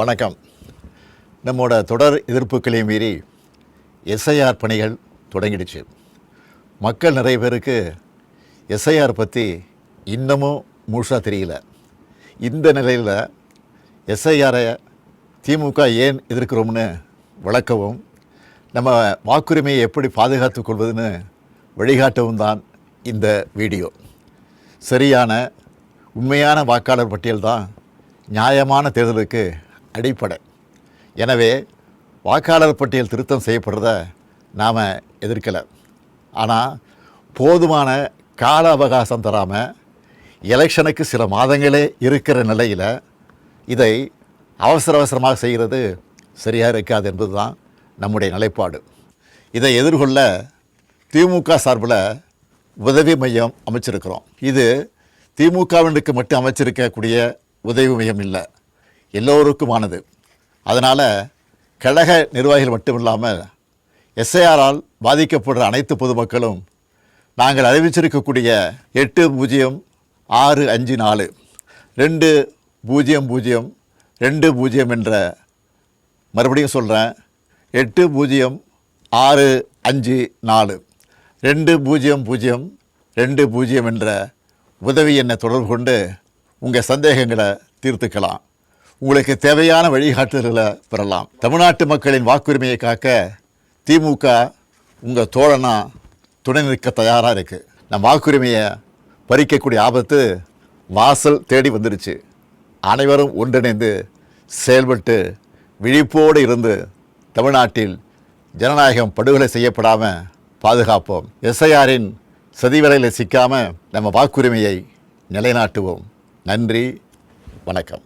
வணக்கம். நம்மோட தொடர் எதிர்ப்புகளையும் மீறி எஸ்ஐஆர் பணிகள் தொடங்கிடுச்சு. மக்கள் நிறைய பேருக்கு எஸ்ஐஆர் பற்றி இன்னமும் முழுசாக தெரியல. இந்த நிலையில் எஸ்ஐஆரை திமுக ஏன் எதிர்க்கிறோம்னு விளக்கவும் நம்ம வாக்குரிமையை எப்படி பாதுகாத்துக் கொள்வதுன்னு வழிகாட்டவும் தான் இந்த வீடியோ. சரியான உண்மையான வாக்காளர் பட்டியல் தான் நியாயமான தேர்தலுக்கு அடிப்படை. எனவே வாக்காளர் பட்டியல் திருத்தம் செய்யப்படுறத நாம் எதிர்க்கலை. ஆனால் போதுமான கால அவகாசம் தராமல் எலெக்ஷனுக்கு சில மாதங்களே இருக்கிற நிலையில் இதை அவசர அவசரமாக செய்கிறது சரியாக இருக்காது என்பது தான் நம்முடைய நிலைப்பாடு. இதை எதிர்கொள்ள திமுக சார்பில் உதவி மையம் அமைச்சிருக்கிறோம். இது திமுகவினுக்கு மட்டும் அமைச்சிருக்கக்கூடிய உதவி மையம் இல்லை. எல்லோருக்குமானது. அதனால் கழக நிர்வாகிகள் மட்டும் இல்லாமல் எஸ்ஐஆரால் பாதிக்கப்படுற அனைத்து பொதுமக்களும் நாங்கள் அறிவிச்சிருக்கக்கூடிய எட்டு பூஜ்ஜியம் ஆறு அஞ்சு நாலு ரெண்டு பூஜ்ஜியம் பூஜ்ஜியம் ரெண்டு பூஜ்ஜியம் என்ற மறுபடியும் சொல்கிறேன் எட்டு பூஜ்ஜியம் ஆறு அஞ்சு நாலு ரெண்டு பூஜ்ஜியம் பூஜ்ஜியம் ரெண்டு பூஜ்ஜியம் என்ற உதவி என்னை தொடர்பு கொண்டு உங்கள் சந்தேகங்களை தீர்த்துக்கலாம். உங்களுக்கு தேவையான வழிகாட்டுதல்களை பெறலாம். தமிழ்நாட்டு மக்களின் வாக்குரிமையை காக்க திமுக உங்கள் தோழனா துணை நிற்க தயாராக இருக்குது நம் வாக்குரிமையை பறிக்கக்கூடிய ஆபத்து வாசல் தேடி வந்துடுச்சு. அனைவரும் ஒன்றிணைந்து செயல்பட்டு விழிப்போடு இருந்து தமிழ்நாட்டில் ஜனநாயகம் படுகொலை செய்யப்படாமல் பாதுகாப்போம். எஸ்ஐஆரின் சதிவலையில் சிக்காமல் நம்ம வாக்குரிமையை நிலைநாட்டுவோம். நன்றி வணக்கம்.